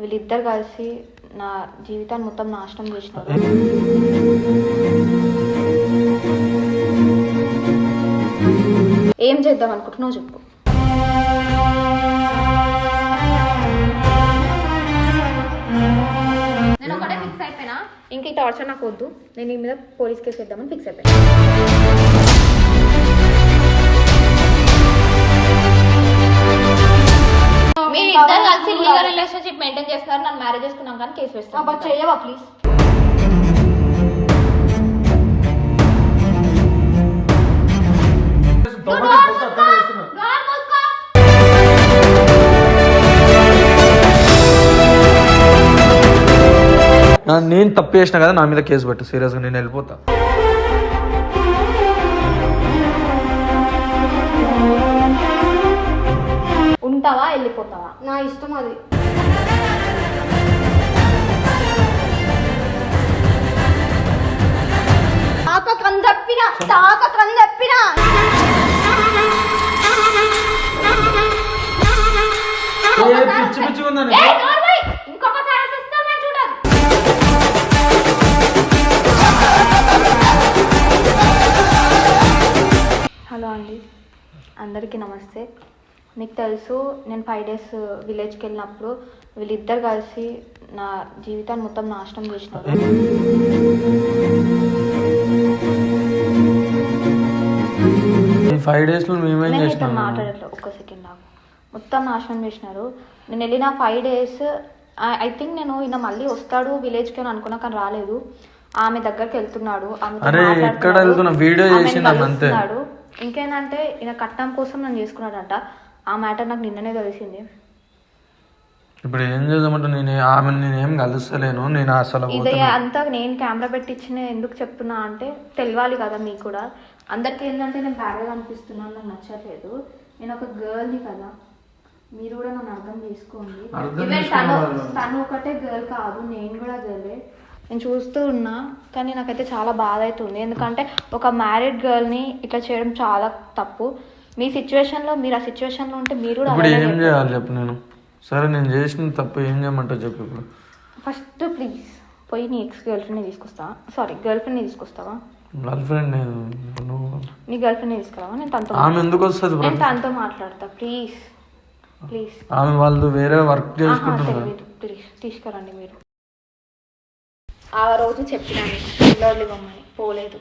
వీళ్ళిద్దరు కలిసి నా జీవితాన్ని మొత్తం నాశనం చేసినారు. ఏం చేద్దాం అనుకుంటున్నావు చెప్పు. నేను ఒకటే ఫిక్స్ అయిపోయినా. ఇంక ఈ టార్చర్ నాకు వద్దు. నేను ఈ మీద పోలీస్ కేసు వేద్దామని ఫిక్స్ అయిపోయినా. చేస్తున్నారు నన్ను మ్యారేజ్ చేసుకున్నాం కానీ కేసు వేస్తాను చేయవా ప్లీజ్ నా- నేను తప్పు చేసిన కదా నా మీద కేసు పెట్టు. సీరియస్గా నేను వెళ్ళిపోతా. ఉంటావా వెళ్ళిపోతావా? నా ఇష్టం అది. కందప్పిన తాక కందప్పిన పిచ్చి పిచ్చి ఉందని ఏయ్, నోర్మై! ఇంకొకసారి చూస్తావు నేను చూడను హలో అండి. అందరికీ నమస్తే. మీకు తెలుసు నేను ఫైవ్ డేస్ విలేజ్కి వెళ్ళినప్పుడు వీళ్ళిద్దరు కలిసి నా జీవితాన్ని మొత్తం నాశనం చేసినారు. ఫైవ్ డేస్ మేమేం చేసినాం మాట్లాడట్లేదు ఒక్క సెకండ్ నాకు. మొత్తం నాశనం చేసినారు. నేను వెళ్ళిన ఫైవ్ డేస్ ఐ థింక్ నేను ఈయన మళ్ళీ వస్తాడు విలేజ్కి అని అనుకున్నా కానీ రాలేదు. ఆమె దగ్గరికి వెళ్తున్నాడు. అరే. ఎక్కడ వెళ్తున్నా? వీడియో. ఇంకేంటంటే ఈయన కట్నం కోసం నన్ను చేసుకున్నాడంట. ఆ మ్యాటర్ నాకు నిన్ననే తెలిసింది. ఇప్పుడు ఏం చేద్దామంటే నేను ఆమె నేను ఏం కలుస్తలేను నేను అసలు ఇది. అంతా నేను కెమెరా పెట్టించిన ఎందుకు చెప్తున్నా అంటే తెలియాలి కదా మీకు కూడా. అందరికి ఏంటంటే నేను బ్యాడ్గా అనిపిస్తున్నాను నాకు నచ్చట్లేదు. నేను ఒక గర్ల్ని కదా మీరు కూడా నన్ను అర్థం చేసుకోండి. తను. తను ఒకటే గర్ల్ కాదు నేను కూడా గర్లే నేను చూస్తూ ఉన్నా కానీ నాకైతే చాలా బాధ అవుతుంది ఎందుకంటే ఒక మ్యారీడ్ గర్ల్ని ఇట్లా చేయడం చాలా తప్పు. మీ సిచ్యువేషన్లో మీరు ఆ సిచ్యువేషన్లో ఉంటే మీరు కూడా ఏం. చేయాలి చెప్పు నేను? సరే నేను చేసిన తప్పు ఏం చేయమంటావు చెప్పు ఇప్పుడు. ఫస్ట్ ప్లీజ్ పోయి నీ ఎక్స్ గర్ల్ ఫ్రెండ్ని తీసుకొస్తావా సారీ గర్ల్ ఫ్రెండ్ని తీసుకొస్తావా? గర్ల్ ఫ్రెండ్ నేను నువ్వు. నీ గర్ల్ ఫ్రెండ్ని తీసుకురావా? నేను తనతో ఆమె ఎందుకు వస్తుంది నేను తనతో మాట్లాడతా ప్లీజ్ ప్లీజ్ ఆమె వాళ్ళు వేరే వర్క్ చేసుకుంటున్నారు ప్లీజ్ తీసుకురండి మీరు. ఆ రోజు చెప్పినాను పిల్లలు ఇవ్వమని పోలేదు.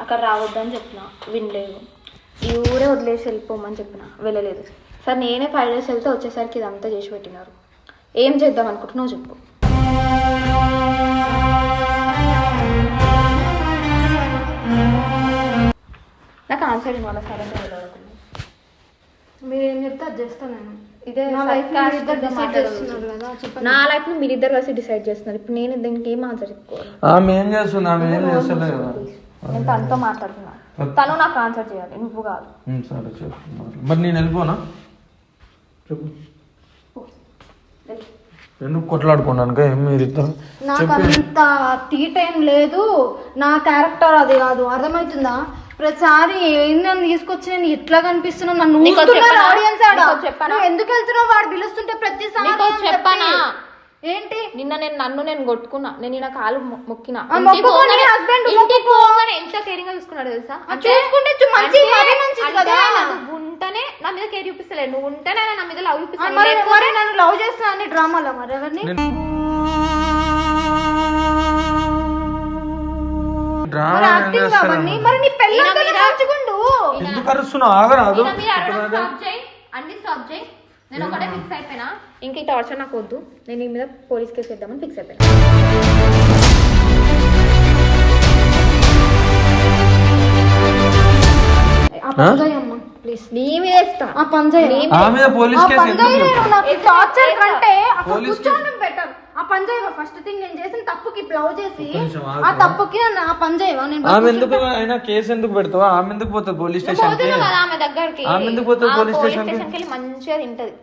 అక్కడ రావద్దని చెప్పిన వినలేదు. ఈ ఊరే వదిలేసి వెళ్ళిపోమని చెప్పిన వెళ్ళలేదు. సార్ నేనే ఫైవ్ డేస్ వెళ్తే వచ్చేసరికి ఇదంతా చేసి పెట్టినారు. ఏం చేద్దాం అనుకుంటున్నావు చెప్పు. నాకు ఆన్సర్ ఇవ్వాలి సరే? వెళ్ళాడుకున్నాను మీరు ఏం చెప్తే అది చేస్తాను నేను. ఇదే నా లైఫ్గా డిసైడ్ మాట్లాడదు. చేస్తున్నారు కదా చెప్పండి. నా లైఫ్ని మీరిద్దరు కలిసి డిసైడ్ చేస్తున్నారు. ఇప్పుడు నేను దీనికి ఏం ఆన్సర్ చెప్పుకోవాలి ఆమె ఏం చేస్తుంది? ఆమె ఏం చేస్తలేదు కదా. నేను తనతో మాట్లాడుతున్నా. తను నాకు ఆన్సర్ చేయాలి. నువ్వు కాదు. ఉమ్, సరే చెప్పు మాట్లా- మరి నేను వెళ్ళిపోనా? చెప్పు. ఎందుకు కొట్లాడుకున్నాను ఏం మీరు ఇద్దరు? నాకు అంత టీ టైం లేదు నా క్యారెక్టర్ అది కాదు. అర్థమవుతుందా? ప్రతిసారి ఏందని తీసుకొచ్చి నేను ఇట్లా కనిపిస్తున్నా నన్ను? ఆడియన్స్ ఆడ. చెప్పనా? నువ్వు ఎందుకు వెళ్తున్నావు? వాడు పిలుస్తుంటే ప్రతిసారి. చెప్పనా? ఏంటి? నిన్న నేను నన్ను నేను కొట్టుకున్నా. నేను ఈయన కాలు మొక్కిన. నీ పోగానే ఎంత కేరింగ్గా చూసుకున్నాడు తెలుసా? మంచిది కదా. నువ్వు ఉంటేనే నా మీద కేర్ చూపిస్తలేదు నువ్వు ఉంటేనే నా మీద లవ్ చూపిస్తాను. మరి లేకపోతే- మరి నన్ను లవ్ చేస్తున్నా అని డ్రామాలో మరి ఎవరిని? డ్రామా మరి ఏం యాక్టింగ్ చేస్తాను అవన్నీ. మరి నీ పెళ్ళి ఈయన మీద- మార్చుకుంటూ ఎందుకు అరుస్తున్నావు? ఆగరాదు ఈయన మీద అడగడం స్టాప్ చేయి. అన్ని స్టాప్ చేయి. నేను ఒకటే ఫిక్స్ అయిపోయినా. ఇంక ఈ టార్చర్ నాకు వద్దు. నేను ఈ మీద పోలీస్ కేసు వేద్దామని ఫిక్స్ అయిపోయినా. ప్లీజ్. నీ వేస్తా ఆ పంజాయ్? నీ ఆ మీద పోలీస్ కేసు ఎందుకు పంజాయ్ చెప్పు? నేను నాకు టార్చర్ కంటే అక్కడ పోలీస్ కూర్చోవడం బెటర్ ఆ పంజాయ్ ఫస్ట్ థింగ్ నేను చేసిన తప్పుకి బ్లౌజ్ చేసి ఆగు. ఆ తప్పుకి నన్ను ఆ పంజాయ్ నేను ఆమె ఎందుకు అయినా కేసు ఎందుకు పెడతావా? ఆమె ఎందుకు పోతుంది పోలీస్ స్టేషన్కి పోతున్నావు కదా ఆమె దగ్గరికి. ఆమె ఎందుకు పోతుంది ఆ పోలీస్ పోలీస్ స్టేషన్కి? స్టేషన్కి వెళ్ళి మంచిగా తింటది.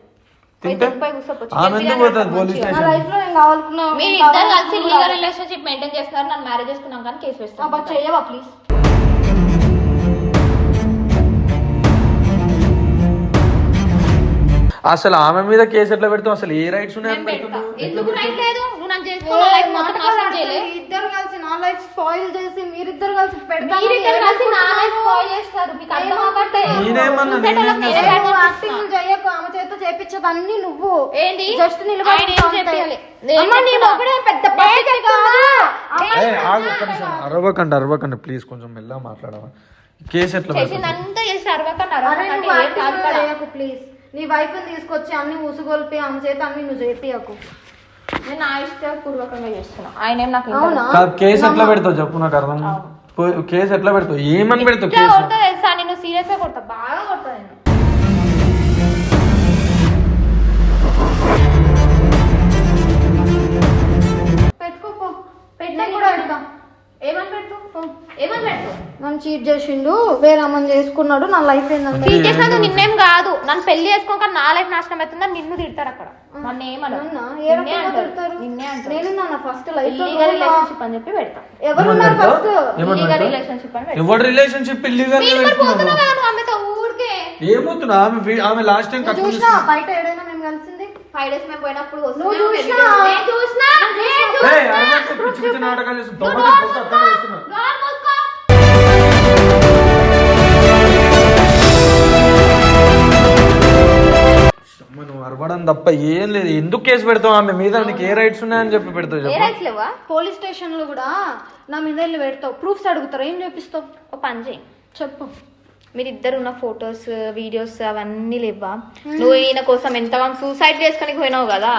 తింటే? పోయి కూర్చోపోవచ్చు. ఆమె గట్టిగా ఎందుకు పోతుంది తింటది పోలీస్. నా స్టేషన్ లైఫ్లో నేను కావాలనుకున్నా మీరు ఇద్దరు కలిసి లీగల్ రిలేషన్షిప్ మెయింటైన్ చేస్తున్నారు. నన్ను మ్యారేజ్ చేసుకున్నాం కానీ కేసు వేస్తాను అబ్బా చెయ్యవా ప్లీజ్ అసలు ఆమె మీద కేసు ఎట్లా పెడతావు? అసలు ఏ రైట్స్ ఉన్నాయని నేను పెడతా. పెడుతున్నావు ఎందుకు రైట్ లేదు? నువ్వు నన్ను చేసుకున్న లైఫ్ మొత్తం నాశనం చేయలే. ఇద్దరు కలిసి నా లైఫ్ స్పాయిల్ చేసి మీరిద్దరు కలిసి పెడతాను. మీరిద్దరు కలిసి నా లైఫ్ స్పాయిల్ చేస్తారు. మీకు అర్థం అవ్వట్లే. నేనేమన్నా నేనేం మీరే చేశాను? అడ్డం యాక్టింగ్ చేయకు ఆమె చేత నువ్వు. ఏంటి? జస్ట్ ఏం చెప్పాలి? అమ్మ నీ. మొగుడే పెద్ద అరవకండి అరవకండి. ప్లీజ్ కొంచెం మెల్లగా మాట్లాడవా? కేసు ఎట్లా చేసిందంతా చేసి అరవకండి అరే అరవకండి. ప్లీజ్ నీ వైఫ్ తీసుకొచ్చి అన్ని ఉసుగొల్పి ఆమె చేత అన్ని నువ్వు చేపియకు. నేను నా ఇష్టపూర్వకంగా చేస్తున్నా. ఆయన ఏం నాకు అవునా? కాదు, కేసు ఎట్లా పెడతావు చెప్పు నాకు అర్థం పో- కేసు ఎట్లా పెడతావు? ఏమని పెడతావు ఇట్లా కేసు? కొడతా తెలుసా? నేను సీరియస్గా కొడతా. బాగా కొడతా నేను పెట్టుకోపో పెట్టినా కూడా పెడతా. ఏమని పెట్టు? ఏమని పెట్టు? నన్ను చీట్ చేసిండు వేరే అమ్మని చేసుకున్నాడు నా లైఫ్ ఏంటంటే చీట్ చేసినందుకు నిన్నేం కాదు. నన్ను పెళ్ళి చేసుకోక నా లైఫ్ నాశనం అవుతుందని నిన్ను తిడతారు అక్కడ. నన్ను ఏమనరు. అవునా? ఏ నిన్నే అంటారు. నేను నా ఫస్ట్ లైఫ్ రిలేషన్షిప్ అని చెప్పి పెడతా. ఎవరున్నారు ఏమని ఫస్ట్ ఇల్లీగల్? రిలేషన్షిప్ అని ఎవరి రిలేషన్షిప్ ఇల్లీగల్ ఏమవుతున్నా? ఆమె లాస్ట్ టైం చూసినా బయట కలిసింది ఫైవ్ డేస్ మేము పోయినప్పుడు పిచ్చి పిచ్చి నాటకాలు దొంగ అర్థం చేస్తున్నా. నువ్వు అరవడం తప్ప ఏం లేదు. ఎందుకు కేసు పెడతావు ఆమె? మీద నీకు ఏ రైట్స్ ఉన్నాయని చెప్పి పెడతావు ఏ రైట్స్ లేవా? పోలీస్ స్టేషన్లో కూడా నా మీద వెళ్ళి పెడతావు. ప్రూఫ్స్ అడుగుతారు. ఏం చూపిస్తావు? ఓ పని చేయి. చెప్పు. మీరిద్దరు ఉన్న ఫొటోస్ వీడియోస్ అవన్నీ లేవా నువ్వు ఈయన కోసం ఎంతగా సూసైడ్ చేసుకొని పోయినావు కదా?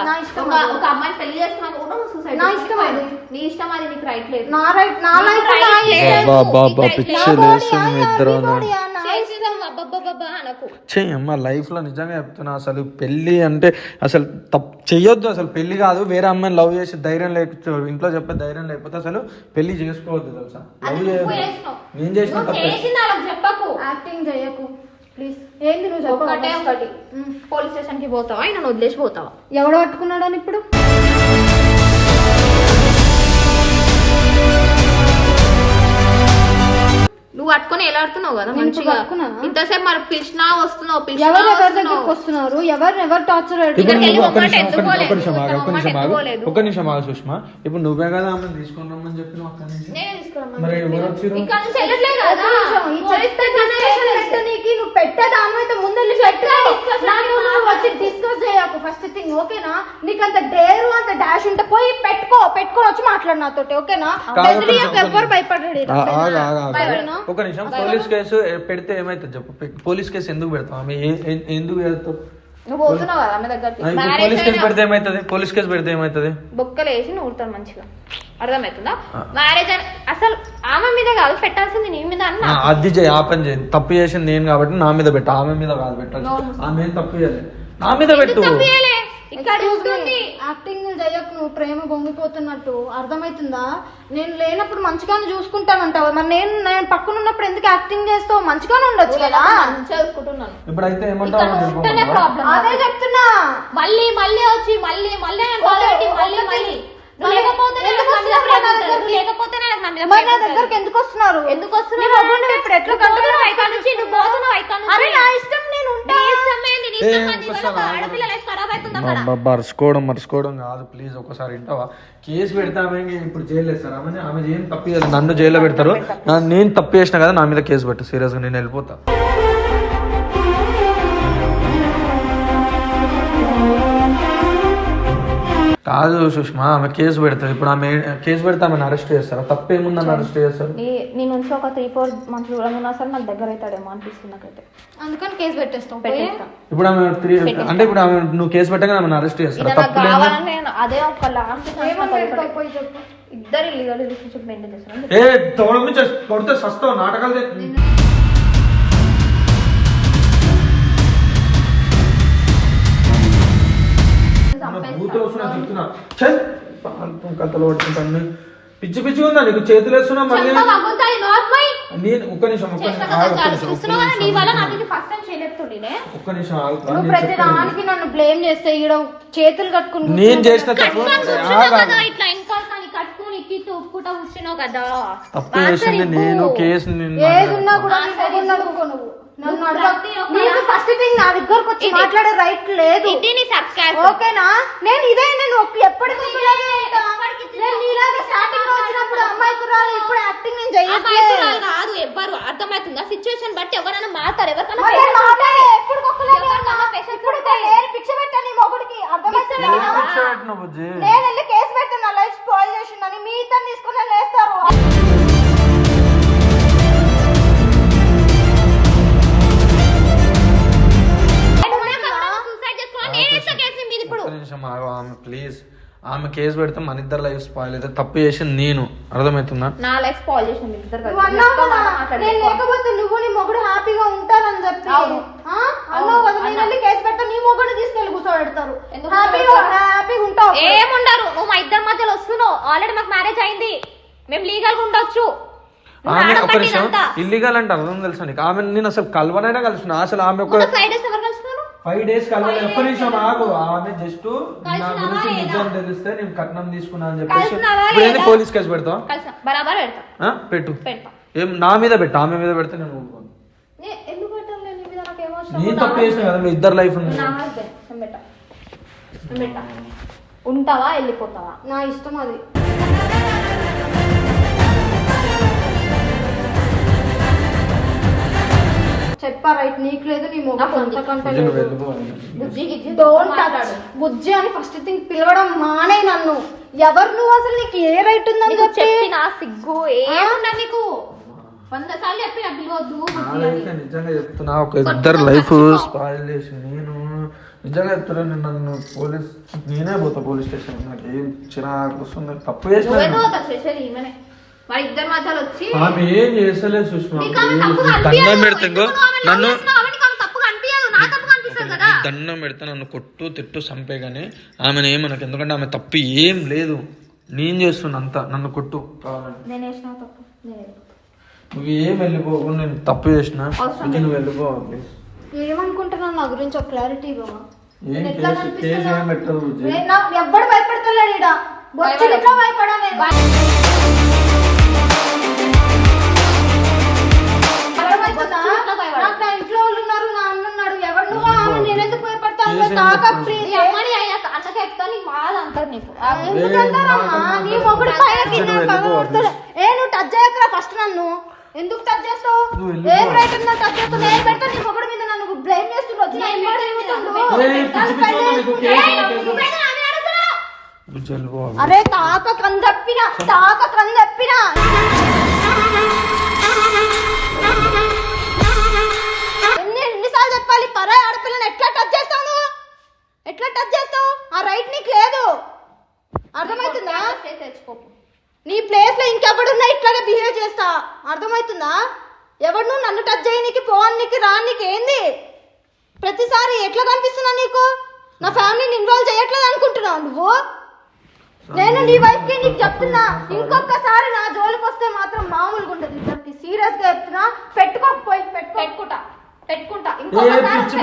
ఒక అమ్మాయిని పెళ్ళి చేసుకున్నాక కూడా నువ్వు సూసైడ్ నా ఇష్టం అది. నీ ఇష్టం అది నీకు రైట్ లేదు. నా రైట్ నా లైఫ్ ఇద్దరు చేసేసావు అబ్బబ్బబ్బబ్బా అనకు. చెయ్యి అమ్మ లైఫ్లో నిజంగా చెప్తున్నా అసలు పెళ్ళి అంటే అసలు తప్పు చెయ్యొద్దు అసలు పెళ్ళి కాదు వేరే అమ్మాయిని లవ్ చేసి ధైర్యం లేక ఇంట్లో చెప్పే ధైర్యం లేకపోతే అసలు పెళ్ళి చేసుకోవద్దు తెలుసా? లవ్ చేయదు. నేను చేసిన నువ్వు తప్పే. చేసింది వాళ్ళకి చెప్పకు. యాక్టింగ్ చేయకు. ప్లీజ్ ఏంది నువ్వు చెప్పు ఒక్కటే ఒకటి. పోలీస్ స్టేషన్కి పోతావా? ఆయన వదిలేసి పోతావా? ఎవడు పట్టుకున్నాడని ఇప్పుడు? నువ్వు పట్టుకొని ఎలా ఆడుతున్నావు కదా మంచిగా? ఇంతసేపు మరి పిలిచినా వస్తున్నావు పిలిచినా వస్తున్నారు? ఎవరు ఎవరు టార్చర్ ఒక్కటే నిమిషం ఆగు, సుష్మా. ఇప్పుడు నువ్వే కదా ఆమె తీసుకొని రమ్మని పెట్టనీకి నువ్వు పెట్టేది ఆమెతో ముందు డిస్కస్ చేయకు. ఫస్ట్ థింగ్ ఓకేనా నీకు అంత డేరు డాష్ ఉంటే పోయి పెట్టుకో పెట్టుకొని వచ్చి మాట్లాడు నాతోటి ఓకేనా? బెదిరియకు, ఎవ్వరు భయపడ్డాడు? ఒక నిమిషం పోలీస్ కేసు పెడితే ఏమైతుంది చెప్పు? పోలీస్ కేసు ఎందుకు పెడతావు ఆమె ఎందుకు పెడతావు నువ్వు పోతున్నావు కదా ఆమె దగ్గరికి? ఇప్పుడు మ్యారేజ్ పోలీస్ కేసు పెడితే ఏమైతుంది? పోలీస్ కేసు పెడితే ఏమైతుంది? బొక్కలు వేసి నూరుతారు మంచిగా. అర్థమవుతుందా? మ్యారేజ్ అని అసలు ఆమె మీద కాదు పెట్టాల్సింది నీ మీద అన్న? అది చేయి ఆ పని చేయి తప్పు చేసింది నేను కాబట్టి నా మీద పెట్టు. ఆమె మీద కాదు పెట్టాలి ఆమె ఏం తప్పు చేయలేదు. నా మీద పెట్టు. ఇక్కడ చూస్తుంది యాక్టింగ్ చేయకు నువ్వు ప్రేమ పొంగిపోతున్నట్టు అర్థమవుతుందా నేను లేనప్పుడు మంచిగానే చూసుకుంటానంటావు మరి నేను నేను పక్కన ఉన్నప్పుడు ఎందుకు యాక్టింగ్ చేస్తావు? మంచిగానే ఉండొచ్చు కదా? ఇప్పుడైతే అదే చెప్తున్నా. మళ్ళీ మళ్ళీ వచ్చి మళ్ళీ మళ్ళీ మళ్ళీ. మళ్ళీ. ఎందుకు వస్తున్నారు? ఎందుకు వస్తున్నారు ఇప్పుడు ఎట్లా నుంచి, నువ్వు పోతున్నావు? నా ఇష్టం మరుచుకోవడం మరుచుకోవడం కాదు ప్లీజ్ ఒకసారి వింటావా? కేసు పెడితే ఆమె ఇప్పుడు జైలు వేస్తారు ఆమె ఆమె ఏం తప్పు నన్ను జైల్లో పెడతారు. నేను తప్పు చేసిన కదా నా మీద కేసు పెట్టు. సీరియస్గా నేను వెళ్ళిపోతా. కాదు సుష్మా ఆమె కేసు పెడతారు ఇప్పుడు ఆమె కేసు పెడితే ఆమెను అరెస్ట్ చేస్తారా? తప్పేముందని అరెస్ట్ చేస్తారు? నీ నీ నుంచి ఒక త్రీ ఫోర్ మంత్స్ చూడమన్నా సరే నాకు దగ్గర అవుతాడేమో అనిపిస్తుంది నాకైతే. అందుకని కేసు పెట్టేస్తా. ఇప్పుడు ఆమె త్రీ అంటే ఇప్పుడు ఆమె నువ్వు కేసు పెట్టగా ఆమెను అరెస్ట్ చేస్తారా? నాకు తప్పు లేదు? కావాలని నేను అదే ఒక లాస్ట్ ఇద్దరు ఇల్లీగల్ రిలేషన్షిప్ మెయింటైన్ చేస్తాను ఏ తోడమి కొడితే సస్తావు నాటకాలు బూతులు వస్తున్నా చెప్తున్నా. ఛే, పాల్పం కథలు పట్టుకుంటాను. పిచ్చి పిచ్చి ఉందా నీకు? చేతులు వేస్తున్నా మళ్ళీ నేను ఒక్క నిమిషం ఒక్క నిమిషం ఒక్క నిమిషం, నువ్వు ప్రతి. దానికి నన్ను బ్లేమ్ చేస్తే ఈడ చేతులు కట్టుకుని నేను చేసిన తప్పు. ఇట్లా తప్పు చేసింది నేను కేసు నిన్ను ఏది ఉన్నా కూడా నీకు ఫస్ట్ థింగ్ నా దగ్గరకు వచ్చి. మాట్లాడే రైట్ లేదు. ఓకేనా? నేను ఇదే నేను ఒక్క- ఎప్పటికీ ఇలాగే ఉంటా. నేను నీలాగా స్టార్టింగ్లో వచ్చినప్పుడు అమ్మాయి కుర్రాలు ఇప్పుడు యాక్టింగ్ నేను చెయ్యట్లేదు కాదు ఎవ్వరు. అర్థమవుతుందా? సిచ్యువేషన్ బట్టి ఎవరైనా మారుతారు. ఎవరికైనా మరి patience ఆమె కేసు పెడితే మన ఇద్దరు లైఫ్ స్పాయిల్ అయితే తప్పు చేసింది నేను. అర్థమవుతుందా? నా లైఫ్ స్పాయిల్ చేసిన మీరు ఇద్దరు నువ్వు అన్నావు కదా, నేను లేకపోతే నువ్వు నీ మొగుడు హ్యాపీగా ఉంటారని చెప్పి. అవును. ఆ? అన్నావు కదా నేను అన్నా. వెళ్ళి కేసు పెడతా నీ మొగుడు తీసుకెళ్ళి కూర్చోబెడతారు. ఎందుకు హ్యాపీగా కూర్చోబెడతారు? హ్యాపీగా ఉంటావు. ఏముండరు నువ్వు మా ఇద్దరి మధ్యలో వస్తున్నావు. ఆల్రెడీ మాకు మ్యారేజ్ అయింది. మేము లీగల్గా ఉండొచ్చు. నువ్వు ఆమె ఆడొకటి ఒక నిమిషం. ఇదంతా. ఇల్లీగల్ అంటే అర్థం తెలుసా నీకు? ఆమె నేను అసలు కలవనైనా కలిసిన? అసలు ఆమె ఒక ఎవరు కలుస్తున్నారు ఫైవ్ డేస్ కలవలేదు ఒక్క నిమిషం ఆగు. ఆమె జస్ట్ నా గురించి? నిజం తెలిస్తే నేను కట్నం తీసుకున్నా అని చెప్పేసి ఇప్పుడు ఏంది? పోలీస్ కేసు పెడతావా? బరాబర్ పెడతా? పెట్టు. ఏం నా మీద పెట్టు. ఆమె మీద పెడితే నేను ఊరుకోను. నే- నాకు తప్పు చేసిన కదా మీ ఇద్దరు లైఫ్. ఉంటావా? వెళ్ళిపోతావా? నా ఇష్టం అది. చెప్పా రైట్ నీకు లేదు నీ వెళ్ళిపోవాలి. బుజ్జి గిజ్జి డోంట్ మాట్లాడు. టచ్ బుజ్జి అని ఫస్ట్ థింగ్ పిలవడం మానే నన్ను. ఎవరు నువ్వు అసలు? నీకు ఏ రైట్ ఉందని చెప్పి? చెప్పిన సిగ్గు ఏమున్నా నీకు? వంద సార్లు నా. నిజంగా చెప్తున్నా ఒక ఇద్దరు లైఫ్ స్పాయిల్ చేసి నేను నిజంగా చెప్తున్నా నేను నన్ను పోలీస్ నేనే పోతా పోలీస్ స్టేషన్. నాకు ఏం చిరాకు వస్తుంది? తప్పు చేసిన మధ్యలో వచ్చి ఆమె ఏం చేస్తలేదు సుష్మా? నీకు ఆమె తప్పుగా దండం నన్ను? ఆమె ఆమె. నా కదా. దండం పెడితే నన్ను కొట్టు తిట్టు చంపే కానీ ఆమెను ఏమనకు. ఎందుకంటే ఆమె తప్పు ఏం లేదు. నేను చేస్తున్నా అంతా. నన్ను కొట్టు. కావాలని నేను వేసిన తప్పు నేను నువ్వు ఏం వెళ్ళిపోకు నేను తప్పు చేసిన? నువ్వు వెళ్ళిపో ప్లీజ్ ఏమనుకుంటున్నావు నా గురించి? ఒక క్లారిటీ ఇవ్వమా? ఎవ్వడు భయపెడతలేడు బొచ్చు. ఇట్లా భయపడా నీకు ఎందుకంటారమ్మా నీ మొగుడు నువ్వు. ఏ టచ్ చేయకరా ఫస్ట్ నన్ను. ఎందుకు టచ్ చేస్తావు. ఏం రైట్ ఉందో టచ్ చేస్తావు? నేను పెడతా నీ మొగుడు మీద నన్ను బ్లేమ్ వచ్చి నేను అరే తాక కందప్పిన తాక కందప్పిన ఎన్ని ఎన్నిసార్లు చెప్పాలి? పరాయి ఆడపిల్లని ఎట్లా టచ్ చేస్తావు నువ్వు? ఎట్లా టచ్ చేస్తావు? ఆ రైట్ నీకు లేదు. అర్థమవుతుందా? తెచ్చుకోపు. నీ ప్లేస్లో ఇంకెవడున్నా ఇట్లానే బిహేవ్ చేస్తా. అర్థమవుతుందా? ఎవడు నువ్వు నన్ను టచ్ చేయనీకి పోవడానికి రానికి ఏంది? ప్రతిసారి ఎట్లా కనిపిస్తున్నా నీకు? నా ఫ్యామిలీని ఇన్వాల్వ్ చేయట్లేదు అనుకుంటున్నావు నువ్వు? నేను నీ వైఫ్కి నీకు చెప్తున్నా ఇంకొకసారి నా జోలికి వస్తే మాత్రం మామూలుగా ఉండదు. ఇద్దరికి సీరియస్గా చెప్తున్నా పెట్టుకోకపోయి పెట్టుకో. పెట్టుకుంటా పెట్టుకుంటా. ఏ పిచ్చి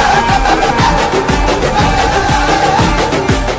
Yeah.